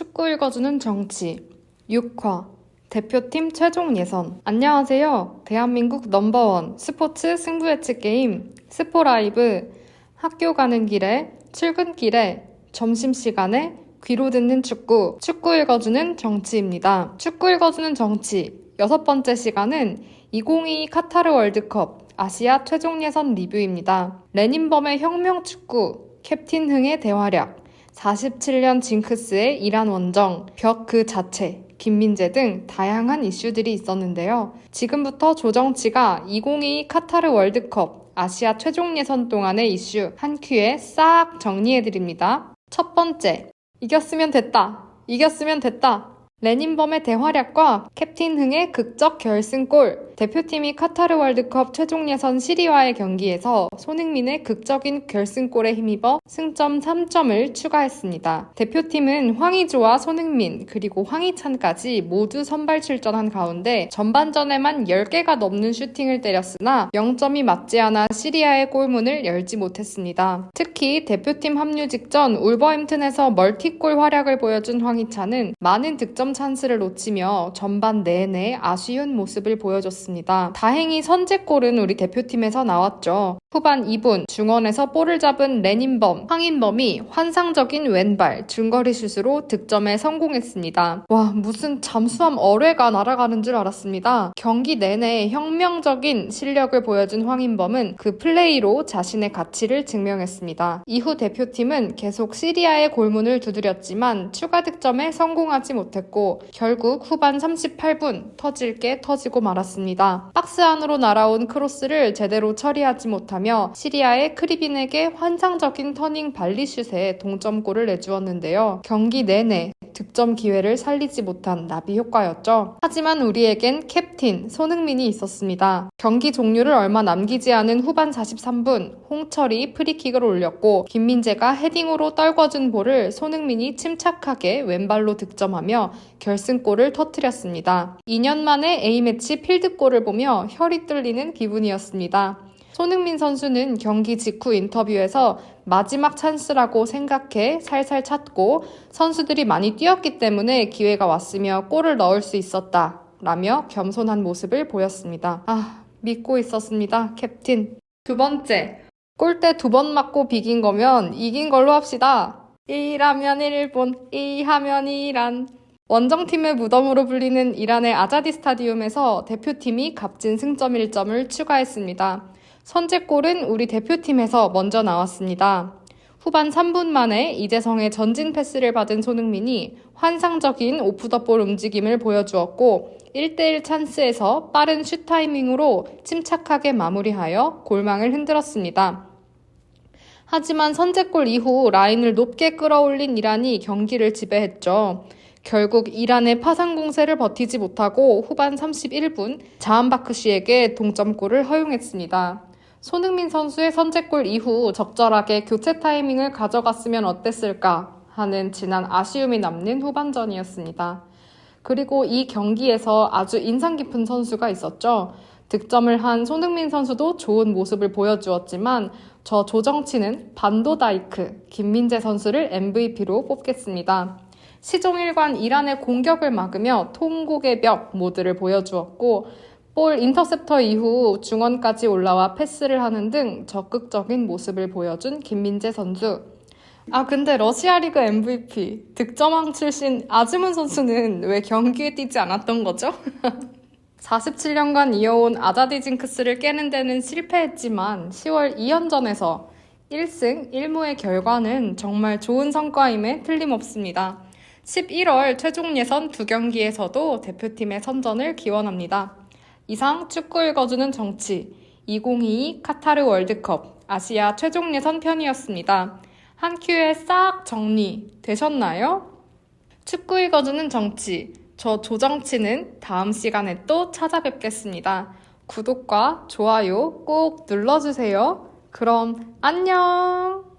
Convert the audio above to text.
축구 읽어주는 정치. 6화. 대표팀 최종 예선. 안녕하세요. 대한민국 넘버원 스포츠 승부 예측 게임. 스포라이브. 학교 가는 길에 출근길에 점심시간에 귀로 듣는 축구. 축구 읽어주는 정치입니다. 축구 읽어주는 정치. 여섯 번째 시간은 2022 카타르 월드컵 아시아 최종 예선 리뷰입니다. 레닌범의 혁명 축구. 캡틴 흥의 대활약 47년 징크스의 이란 원정, 벽 그 자체, 김민재 등 다양한 이슈들이 있었는데요. 지금부터 조정치가 2022 카타르 월드컵 아시아 최종 예선 동안의 이슈 한 큐에 싹 정리해드립니다. 첫 번째, 이겼으면 됐다. 이겼으면 됐다. 레닌범의 대활약과 캡틴 흥의 극적 결승골, 대표팀이 카타르 월드컵 최종 예선 시리와의 경기에서 손흥민의 극적인 결승골에 힘입어 승점 3점을 추가했습니다. 대표팀은 황의조와 손흥민, 그리고 황희찬까지 모두 선발 출전한 가운데 전반전에만 10개가 넘는 슈팅을 때렸으나 0점이 맞지 않아 시리아의 골문을 열지 못했습니다. 특히 대표팀 합류 직전 울버햄튼에서 멀티골 활약을 보여준 황희찬은 많은 득점 찬스를 놓치며 전반 내내 아쉬운 모습을 보여줬습니다. 다행히 선제골은 우리 대표팀에서 나왔죠. 후반 2분 중원에서 볼을 잡은 레닌범, 황인범이 환상적인 왼발 중거리 슛으로 득점에 성공했습니다. 와 무슨 잠수함 어뢰가 날아가는 줄 알았습니다. 경기 내내 혁명적인 실력을 보여준 황인범은 그 플레이로 자신의 가치를 증명했습니다. 이후 대표팀은 계속 시리아의 골문을 두드렸지만 추가 득점에 성공하지 못했고 결국 후반 38분 터질 게 터지고 말았습니다. 박스 안으로 날아온 크로스를 제대로 처리하지 못하며 시리아의 크리빈에게 환상적인 터닝 발리슛에 동점골을 내주었는데요. 경기 내내 득점 기회를 살리지 못한 나비 효과였죠. 하지만 우리에겐 캡틴 손흥민이 있었습니다. 경기 종료를 얼마 남기지 않은 후반 43분 홍철이 프리킥을 올렸고 김민재가 헤딩으로 떨궈준 볼을 손흥민이 침착하게 왼발로 득점하며 결승골을 터뜨렸습니다. 2년 만에 A매치 필드골을 보며 혈이 뚫리는 기분이었습니다. 손흥민 선수는 경기 직후 인터뷰에서 마지막 찬스라고 생각해 살살 찼고 선수들이 많이 뛰었기 때문에 기회가 왔으며 골을 넣을 수 있었다. 라며 겸손한 모습을 보였습니다. 아, 믿고 있었습니다. 캡틴. 두 번째. 골대 두 번 맞고 비긴 거면 이긴 걸로 합시다. 1하면 일본, 2하면 이란. 원정팀의 무덤으로 불리는 이란의 아자디 스타디움에서 대표팀이 값진 승점 1점을 추가했습니다. 선제골은 우리 대표팀에서 먼저 나왔습니다. 후반 3분 만에 이재성의 전진 패스를 받은 손흥민이 환상적인 오프더볼 움직임을 보여주었고 1대1 찬스에서 빠른 슛 타이밍으로 침착하게 마무리하여 골망을 흔들었습니다. 하지만 선제골 이후 라인을 높게 끌어올린 이란이 경기를 지배했죠. 결국 이란의 파상 공세를 버티지 못하고 후반 31분 자한바크 씨에게 동점골을 허용했습니다. 손흥민 선수의 선제골 이후 적절하게 교체 타이밍을 가져갔으면 어땠을까 하는 지난 아쉬움이 남는 후반전이었습니다. 그리고 이 경기에서 아주 인상 깊은 선수가 있었죠. 득점을 한 손흥민 선수도 좋은 모습을 보여주었지만 저 조정치는 반도다이크 김민재 선수를 MVP로 뽑겠습니다. 시종일관 이란의 공격을 막으며 통곡의 벽 모드를 보여주었고 볼 인터셉터 이후 중원까지 올라와 패스를 하는 등 적극적인 모습을 보여준 김민재 선수. 아 근데 러시아 리그 MVP 득점왕 출신 아즈문 선수는 왜 경기에 뛰지 않았던 거죠? 47년간 이어온 아자디 징크스를 깨는 데는 실패했지만 10월 2연전에서 1승 1무의 결과는 정말 좋은 성과임에 틀림없습니다. 11월 최종 예선 두 경기에서도 대표팀의 선전을 기원합니다. 이상 축구 읽어주는 정치 2022 카타르 월드컵 아시아 최종 예선 편이었습니다. 한 큐에 싹 정리 되셨나요? 축구 읽어주는 정치 저 조정치는 다음 시간에 또 찾아뵙겠습니다. 구독과 좋아요 꼭 눌러주세요. 그럼 안녕!